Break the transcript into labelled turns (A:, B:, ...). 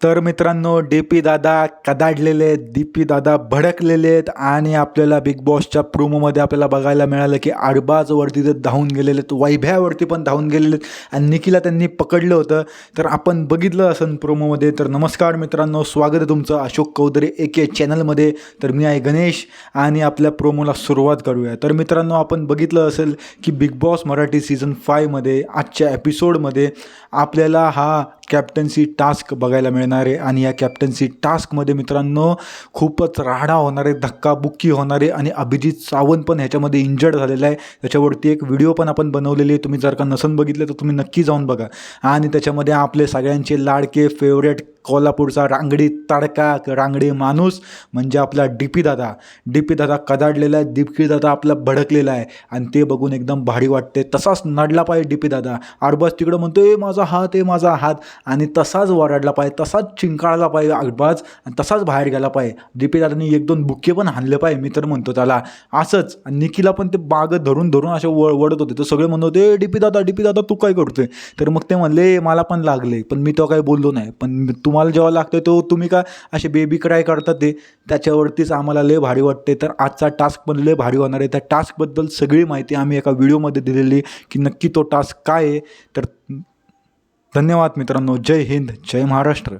A: तर मित्रांनो D P दादा कदाडलेले आहेत डी पी दादा भडकलेले आहेत आणि आपल्याला बिग बॉसच्या प्रोमोमध्ये आपल्याला बघायला मिळालं की अरबाजवरती ते धावून गेलेले आहेत वैभ्यावरती पण धावून गेलेले आहेत आणि निखिला त्यांनी पकडलं होतं. तर आपण बघितलं असं प्रोमोमध्ये. तर नमस्कार मित्रांनो स्वागत आहे तुमचं अशोक कौदरे ए के चॅनलमध्ये. तर मी आहे गणेश आणि आपल्या प्रोमोला सुरुवात करूया. तर मित्रांनो आपण बघितलं असेल की बिग बॉस मराठी सीझन फायमध्ये आजच्या एपिसोडमध्ये आपल्याला हा कॅप्टन्सी टास्क बघायला मिळणार आहे. आणि या कॅप्टन्सी टास्कमध्ये मित्रांनो खूपच राहडा होणारे धक्काबुक्की होणारे आणि अभिजित सावंत पण ह्याच्यामध्ये इंजर्ड झालेला आहे. त्याच्यावरती एक व्हिडिओ पण आपण बनवलेली आहे. तुम्ही जर का नसन बघितलं तर तुम्ही नक्की जाऊन बघा. आणि त्याच्यामध्ये आपले सगळ्यांचे लाडके फेवरेट कोल्हापूरचा रांगडी तडका रांगडी माणूस म्हणजे आपला डी पी दादा. डी पी दादा कदाडलेला आहे डी पी दादा आपला भडकलेला आहे. आणि ते बघून एकदम भारी वाटते तसाच नडला पाहिजे डी पी दादा. अरबाज तिकडं म्हणतो ए माझा हात आहे माझा हात. आणि तसाच वरडला पाहिजे तसाच चिंकाळला पाहिजे अरबाज आणि तसाच बाहेर गेला पाहिजे. डी पी दादानी एक दोन बुक्के पण हाणले पाहिजे मी तर म्हणतो त्याला. असंच. आणि निखिला पण ते बाग धरून धरून असे व वडत होते. तर सगळे म्हणत होते D P Dada D P Dada तू काय करतोय? तर मग ते म्हणले मला पण लागले पण मी तो काही बोललो नाही. पण तुम्हाला जेव्हा लागतं तो तुम्ही का असे बेबी क्राय करतात ते? त्याच्यावरतीच आम्हाला लय भारी वाटते तर आजचा टास्क पण लय भारी होणार आहे. त्या टास्कबद्दल सगळी माहिती आम्ही एका व्हिडिओमध्ये दिलेली की नक्की तो टास्क काय आहे. तर धन्यवाद मित्रांनो. जय हिंद. जय महाराष्ट्र.